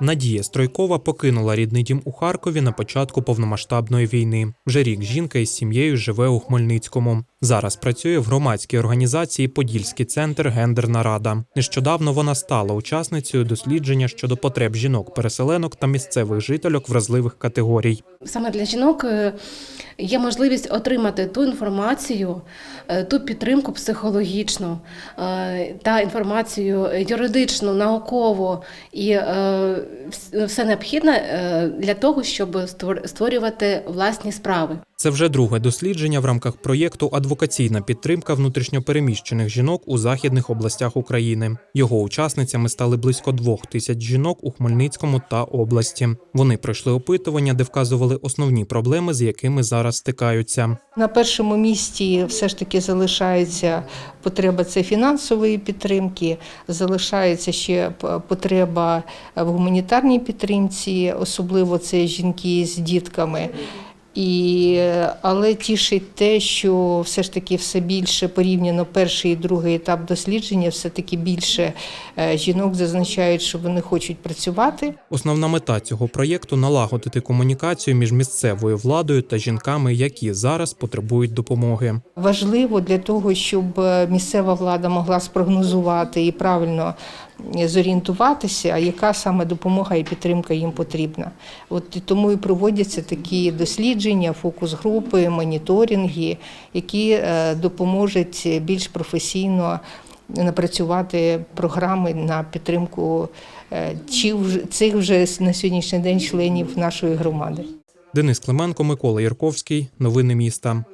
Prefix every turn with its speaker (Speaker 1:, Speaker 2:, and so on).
Speaker 1: Надія Стройкова покинула рідний дім у Харкові на початку повномасштабної війни. Вже рік жінка із сім'єю живе у Хмельницькому. Зараз працює в громадській організації Подільський центр Гендерна Рада. Нещодавно вона стала учасницею дослідження щодо потреб жінок-переселенок та місцевих жительок вразливих категорій.
Speaker 2: Саме для жінок е, є можливість отримати ту інформацію, е, ту підтримку психологічну е, та інформацію юридичну, наукову і все необхідне е, для того, щоб створ- створювати власні справи.
Speaker 1: Це вже друге дослідження в рамках проєкту Адвокаційна підтримка внутрішньопереміщених жінок у західних областях України. Його учасницями стали близько двох тисяч жінок у Хмельницькому та області. Вони пройшли опитування, де вказували основні проблеми, з якими зараз стикаються.
Speaker 3: На першому місці все ж таки залишається потреба це фінансової підтримки, залишається ще потреба в гуманітарній підтримці, особливо це жінки з дітками. І, але тішить те, що все ж таки все більше порівняно перший і другий етап дослідження, все таки більше е, жінок зазначають, що вони хочуть працювати.
Speaker 1: Основна мета цього проєкту налагодити комунікацію між місцевою владою та жінками, які зараз потребують допомоги.
Speaker 3: Важливо для того, щоб е, місцева влада могла спрогнозувати і правильно зорієнтуватися, яка саме допомога і підтримка їм потрібна. От тому і проводяться такі дослідження, фокус-групи, моніторинги, які е, допоможуть більш професійно напрацювати програми на підтримку е, чи цих вже на сьогоднішній день членів нашої громади.
Speaker 1: Денис Клименко, Микола Ярковський. Новини міста.